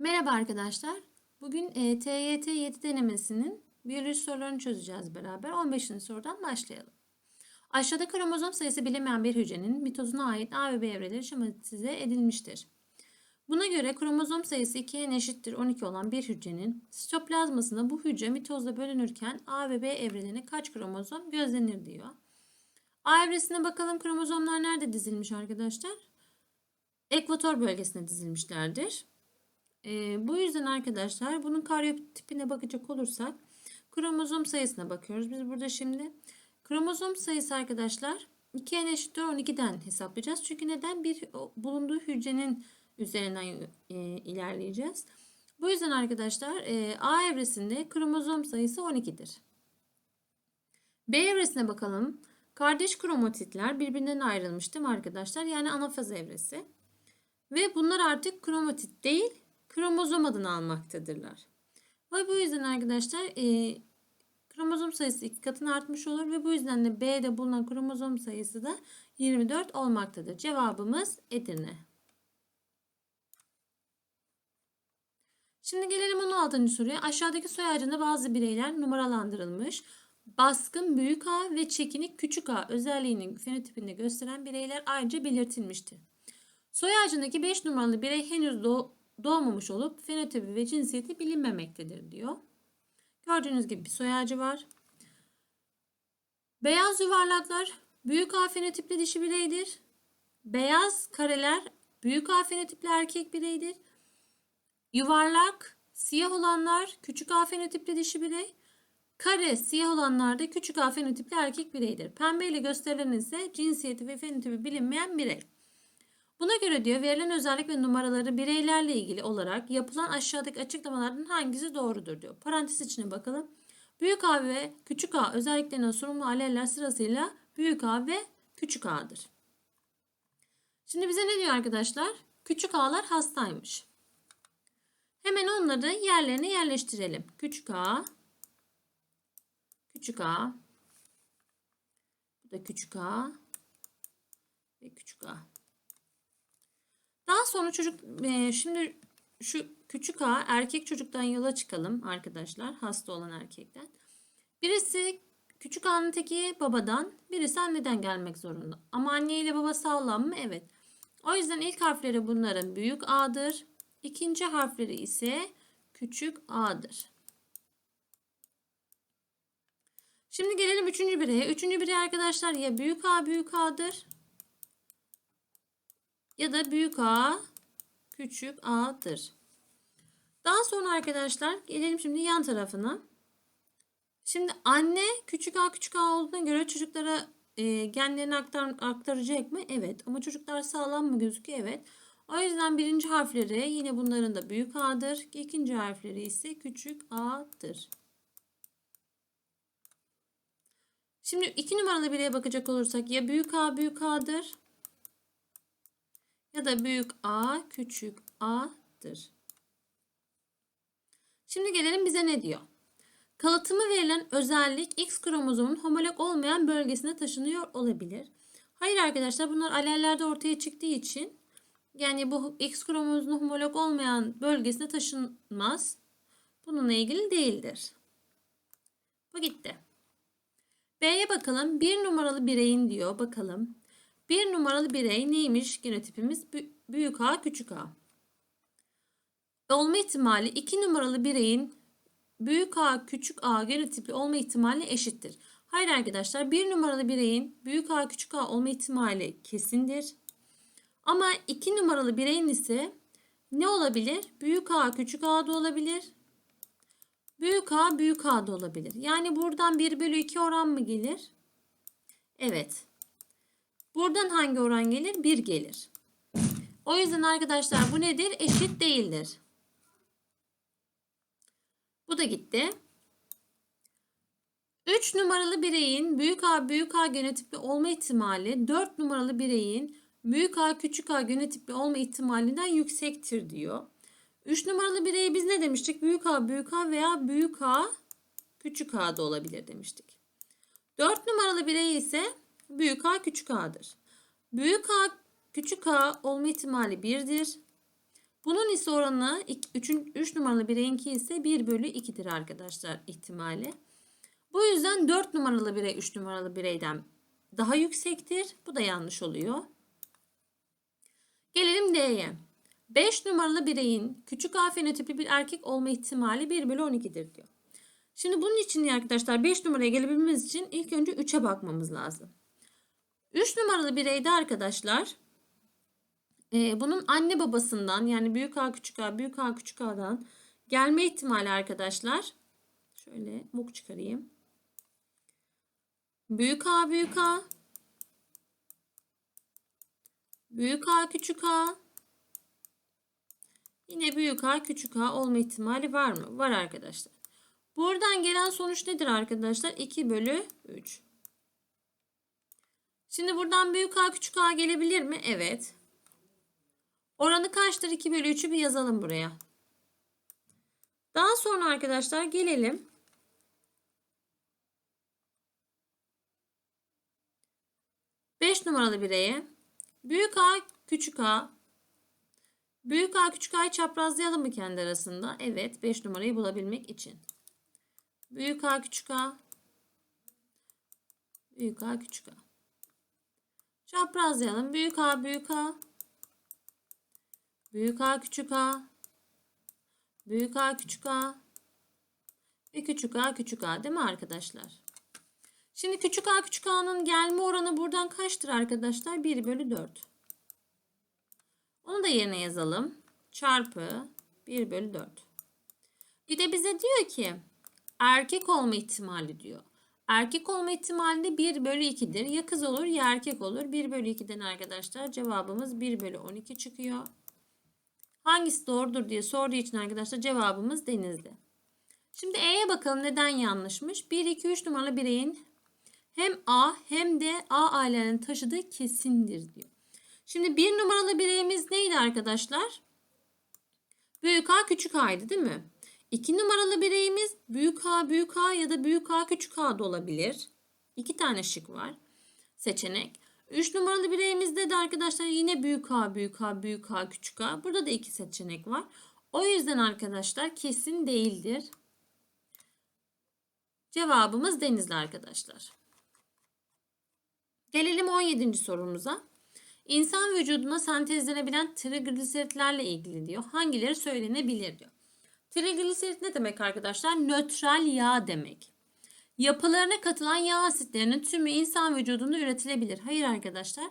Merhaba arkadaşlar. Bugün e, TYT 7 denemesinin biyoloji sorularını çözeceğiz beraber. 15. sorudan başlayalım. Aşağıda kromozom sayısı bilinmeyen bir hücrenin mitozuna ait A ve B evreleri şematize edilmiştir. Buna göre kromozom sayısı 2'ye eşittir 12 olan bir hücrenin sitoplazmasında bu hücre mitozla bölünürken A ve B evrelerine kaç kromozom gözlenir diyor. A evresine bakalım kromozomlar nerede dizilmiş arkadaşlar? Ekvator bölgesine dizilmişlerdir. Ee, bu yüzden arkadaşlar bunun karyotipine bakacak olursak kromozom sayısına bakıyoruz. Biz burada şimdi kromozom sayısı arkadaşlar 2n eşittir 12'den hesaplayacağız. Çünkü neden? Bir bulunduğu hücrenin üzerinden e, ilerleyeceğiz. Bu yüzden arkadaşlar e, A evresinde kromozom sayısı 12'dir. B evresine bakalım. Kardeş kromatitler birbirinden ayrılmış değil mi arkadaşlar? Yani anafaz evresi. Ve bunlar artık kromatit değil, kromozom adını almaktadırlar. Ve bu yüzden arkadaşlar e, kromozom sayısı iki katına artmış olur ve bu yüzden de B'de bulunan kromozom sayısı da 24 olmaktadır. Cevabımız Edirne. Şimdi gelelim 16. soruya. Aşağıdaki soy ağacında bazı bireyler numaralandırılmış. Baskın büyük A ve çekinik küçük A özelliğinin fenotipini gösteren bireyler ayrıca belirtilmiştir. Soy ağacındaki 5 numaralı birey henüz doğ doğmamış olup fenotipi ve cinsiyeti bilinmemektedir diyor. Gördüğünüz gibi bir soy ağacı var. Beyaz yuvarlaklar büyük A fenotipli dişi bireydir. Beyaz kareler büyük A fenotipli erkek bireydir. Yuvarlak siyah olanlar küçük A fenotipli dişi birey. Kare siyah olanlar da küçük A fenotipli erkek bireydir. Pembe ile gösterilen ise cinsiyeti ve fenotipi bilinmeyen birey. Buna göre diyor verilen özellik ve numaraları bireylerle ilgili olarak yapılan aşağıdaki açıklamalardan hangisi doğrudur diyor. Parantez içine bakalım. Büyük A ve küçük A özelliklerine sorumlu aleller sırasıyla büyük A ve küçük A'dır. Şimdi bize ne diyor arkadaşlar? Küçük A'lar hastaymış. Hemen onları yerlerine yerleştirelim. Küçük A, küçük A, bu da küçük A ve küçük A. Sonra çocuk e, şimdi şu küçük A erkek çocuktan yola çıkalım arkadaşlar. Hasta olan erkekten. Birisi küçük A'nın teki babadan, birisi anneden gelmek zorunda. Ama anne ile baba sağlam mı? Evet. O yüzden ilk harfleri bunların büyük A'dır. İkinci harfleri ise küçük A'dır. Şimdi gelelim üçüncü bireye. Üçüncü birey arkadaşlar ya büyük A büyük A'dır ya da büyük A küçük A'dır. Daha sonra arkadaşlar gelelim şimdi yan tarafına. Şimdi anne küçük A küçük A olduğuna göre çocuklara e, genlerini aktar, aktaracak mı? Evet. Ama çocuklar sağlam mı gözüküyor? Evet. O yüzden birinci harfleri yine bunların da büyük A'dır. İkinci harfleri ise küçük A'dır. Şimdi iki numaralı bireye bakacak olursak ya büyük A büyük A'dır ya da büyük A küçük A'dır. Şimdi gelelim bize ne diyor? Kalıtımı verilen özellik X kromozomun homolog olmayan bölgesine taşınıyor olabilir. Hayır arkadaşlar bunlar alellerde ortaya çıktığı için yani bu X kromozomun homolog olmayan bölgesine taşınmaz. Bununla ilgili değildir. Bu gitti. B'ye bakalım. Bir numaralı bireyin diyor. Bakalım. Bir numaralı birey neymiş genotipimiz? Büyük A, küçük A. Olma ihtimali iki numaralı bireyin büyük A, küçük A genotipi olma ihtimali eşittir. Hayır arkadaşlar bir numaralı bireyin büyük A, küçük A olma ihtimali kesindir. Ama iki numaralı bireyin ise ne olabilir? Büyük A, küçük A da olabilir. Büyük A, büyük A da olabilir. Yani buradan 1 bölü 2 oran mı gelir? Evet. Buradan hangi oran gelir? 1 gelir. O yüzden arkadaşlar bu nedir? Eşit değildir. Bu da gitti. 3 numaralı bireyin büyük A büyük A genotipli olma ihtimali 4 numaralı bireyin büyük A küçük A genotipli olma ihtimalinden yüksektir diyor. 3 numaralı bireye biz ne demiştik? Büyük A büyük A veya büyük A küçük A da olabilir demiştik. 4 numaralı birey ise büyük A küçük A'dır. Büyük A küçük A olma ihtimali 1'dir. Bunun ise oranı 3 numaralı bireyinki ise 1 bölü 2'dir arkadaşlar ihtimali. Bu yüzden 4 numaralı birey 3 numaralı bireyden daha yüksektir. Bu da yanlış oluyor. Gelelim D'ye. 5 numaralı bireyin küçük A fenotipli bir erkek olma ihtimali 1 bölü 12'dir diyor. Şimdi bunun için arkadaşlar 5 numaraya gelebilmemiz için ilk önce 3'e bakmamız lazım. 3 numaralı bireyde arkadaşlar e, bunun anne babasından yani büyük A küçük A büyük A küçük A'dan gelme ihtimali arkadaşlar. Şöyle muk çıkarayım. Büyük A büyük A büyük A küçük A yine büyük A küçük A olma ihtimali var mı? Var arkadaşlar. Buradan gelen sonuç nedir arkadaşlar? 2 bölü 3. Şimdi buradan büyük A küçük A gelebilir mi? Evet. Oranı kaçtır? 2 bölü 3'ü bir yazalım buraya. Daha sonra arkadaşlar gelelim. Beş numaralı bireye. Büyük A küçük A. Büyük A küçük A'yı çaprazlayalım mı kendi arasında? Evet 5 numarayı bulabilmek için. Büyük A küçük A. Büyük A küçük A. Çaprazlayalım. Büyük A büyük A. Büyük A küçük A. Büyük A küçük A. Ve küçük A küçük A değil mi arkadaşlar? Şimdi küçük A küçük A'nın gelme oranı buradan kaçtır arkadaşlar? 1 bölü 4. Onu da yerine yazalım. Çarpı 1 bölü 4. Bir de bize diyor ki erkek olma ihtimali diyor. Erkek olma ihtimali de 1 bölü 2'dir. Ya kız olur ya erkek olur. 1 bölü 2'den arkadaşlar cevabımız 1 bölü 12 çıkıyor. Hangisi doğrudur diye sorduğu için arkadaşlar cevabımız denizli. Şimdi E'ye bakalım neden yanlışmış. 1, 2, 3 numaralı bireyin hem A hem de A ailenin taşıdığı kesindir diyor. Şimdi bir numaralı bireyimiz neydi arkadaşlar? Büyük A küçük A'ydı değil mi? İki numaralı bireyimiz büyük A büyük A ya da büyük A küçük A da olabilir. İki tane şık var. Seçenek. Üç numaralı bireyimizde de arkadaşlar yine büyük A büyük A büyük A küçük A. Burada da iki seçenek var. O yüzden arkadaşlar kesin değildir. Cevabımız denizli arkadaşlar. Gelelim 17. sorumuza. İnsan vücuduna sentezlenebilen trigliseritlerle ilgili diyor. Hangileri söylenebilir diyor. Trigliserit ne demek arkadaşlar? Nötral yağ demek. Yapılarına katılan yağ asitlerinin tümü insan vücudunda üretilebilir. Hayır arkadaşlar.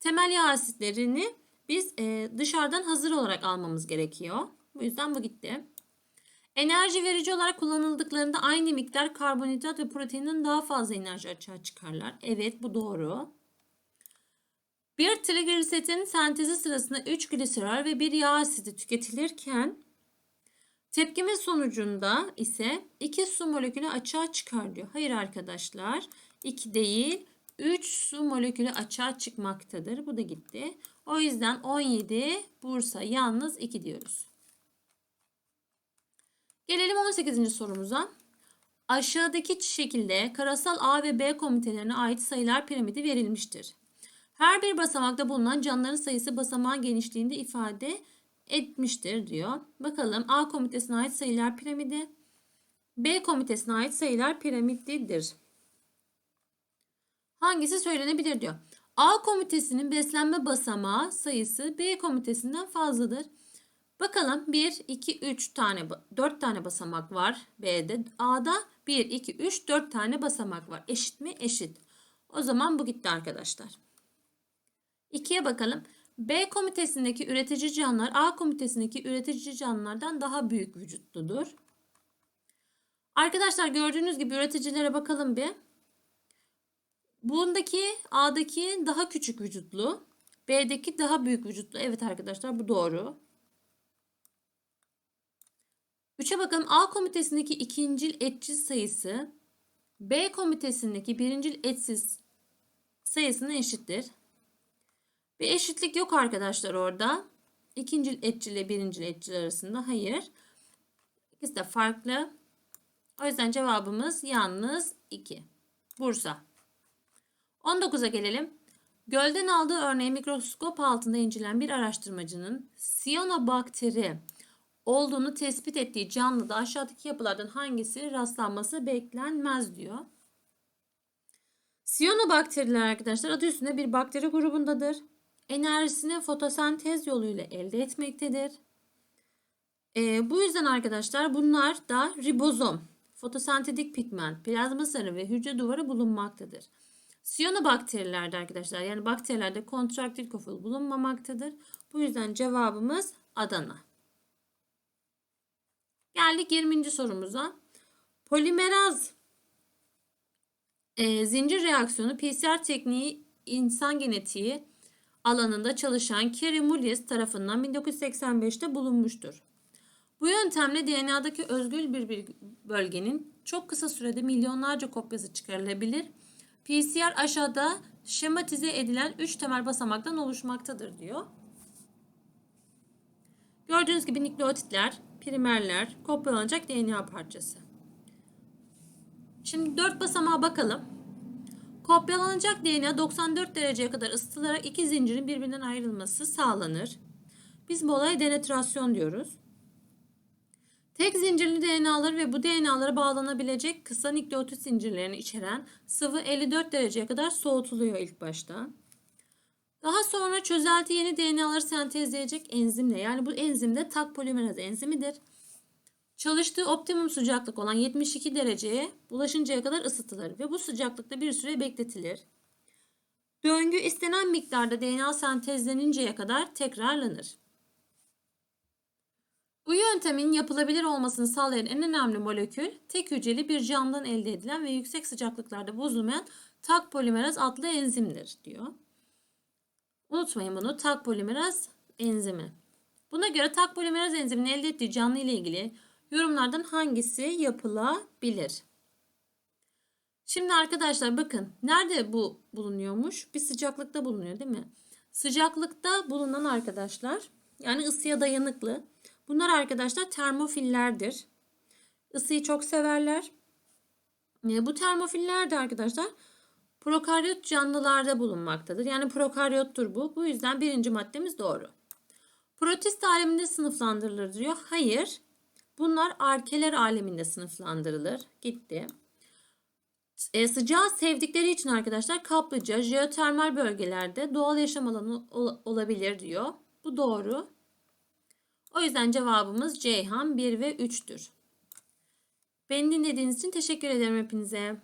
Temel yağ asitlerini biz e, dışarıdan hazır olarak almamız gerekiyor. Bu yüzden bu gitti. Enerji verici olarak kullanıldıklarında aynı miktar karbonhidrat ve proteinin daha fazla enerji açığa çıkarlar. Evet bu doğru. Bir trigliseridin sentezi sırasında 3 gliserol ve 1 yağ asidi tüketilirken tepkime sonucunda ise 2 su molekülü açığa çıkar diyor. Hayır arkadaşlar 2 değil 3 su molekülü açığa çıkmaktadır. Bu da gitti. O yüzden 17 Bursa yalnız 2 diyoruz. Gelelim 18. sorumuza. Aşağıdaki şekilde karasal A ve B komitelerine ait sayılar piramidi verilmiştir. Her bir basamakta bulunan canlıların sayısı basamağın genişliğinde ifade etmiştir diyor. Bakalım A komitesine ait sayılar piramidi, B komitesine ait sayılar piramididir. Hangisi söylenebilir diyor. A komitesinin beslenme basamağı sayısı B komitesinden fazladır. Bakalım 1, 2, 3 tane, 4 tane basamak var B'de. A'da 1, 2, 3, 4 tane basamak var. Eşit mi? Eşit. O zaman bu gitti arkadaşlar. 2'ye bakalım. B komitesindeki üretici canlılar A komitesindeki üretici canlılardan daha büyük vücutludur. Arkadaşlar gördüğünüz gibi üreticilere bakalım bir. Bundaki A'daki daha küçük vücutlu. B'deki daha büyük vücutlu. Evet arkadaşlar bu doğru. 3'e bakalım. A komitesindeki ikincil etçi sayısı B komitesindeki birincil etsiz sayısına eşittir. Bir eşitlik yok arkadaşlar orada. İkincil etçi ile birincil etçi arasında hayır. İkisi de farklı. O yüzden cevabımız yalnız 2. Bursa. 19'a gelelim. Gölden aldığı örneği mikroskop altında incelen bir araştırmacının siyanobakteri olduğunu tespit ettiği canlıda aşağıdaki yapılardan hangisi rastlanması beklenmez diyor. Siyanobakteriler arkadaşlar adı üstünde bir bakteri grubundadır. Enerjisini fotosentez yoluyla elde etmektedir. Ee, bu yüzden arkadaşlar bunlar da ribozom, fotosentetik pigment, plazma sarı ve hücre duvarı bulunmaktadır. Siyanobakterilerde arkadaşlar yani bakterilerde kontraktil koful bulunmamaktadır. Bu yüzden cevabımız Adana. Geldik 20. sorumuza. Polimeraz e, zincir reaksiyonu PCR tekniği insan genetiği alanında çalışan Kerry Mullis tarafından 1985'te bulunmuştur. Bu yöntemle DNA'daki özgül bir bölgenin çok kısa sürede milyonlarca kopyası çıkarılabilir. PCR aşağıda şematize edilen 3 temel basamaktan oluşmaktadır diyor. Gördüğünüz gibi nükleotitler, primerler, kopyalanacak DNA parçası. Şimdi 4 basamağa bakalım. Kopyalanacak DNA 94 dereceye kadar ısıtılarak iki zincirin birbirinden ayrılması sağlanır. Biz bu olaya denaturasyon diyoruz. Tek zincirli DNA'ları ve bu DNA'lara bağlanabilecek kısa nükleotit zincirlerini içeren sıvı 54 dereceye kadar soğutuluyor ilk başta. Daha sonra çözelti yeni DNA'ları sentezleyecek enzimle yani bu enzim de tak polimeraz enzimidir. Çalıştığı optimum sıcaklık olan 72 dereceye ulaşıncaya kadar ısıtılır ve bu sıcaklıkta bir süre bekletilir. Döngü istenen miktarda DNA sentezleninceye kadar tekrarlanır. Bu yöntemin yapılabilir olmasını sağlayan en önemli molekül tek hücreli bir canlıdan elde edilen ve yüksek sıcaklıklarda bozulmayan tak polimeraz adlı enzimdir diyor. Unutmayın bunu tak polimeraz enzimi. Buna göre tak polimeraz enziminin elde ettiği canlı ile ilgili yorumlardan hangisi yapılabilir? Şimdi arkadaşlar bakın nerede bu bulunuyormuş? Bir sıcaklıkta bulunuyor değil mi? Sıcaklıkta bulunan arkadaşlar yani ısıya dayanıklı. Bunlar arkadaşlar termofillerdir. Isıyı çok severler. E, bu termofiller de arkadaşlar prokaryot canlılarda bulunmaktadır. Yani prokaryottur bu. Bu yüzden birinci maddemiz doğru. Protist aleminde sınıflandırılır diyor. Hayır. Bunlar arkeler aleminde sınıflandırılır. Gitti. E, sıcağı sevdikleri için arkadaşlar kaplıca, jeotermal bölgelerde doğal yaşam alanı ol olabilir diyor. Bu doğru. O yüzden cevabımız Ceyhan 1 ve 3'tür. Beni dinlediğiniz için teşekkür ederim hepinize.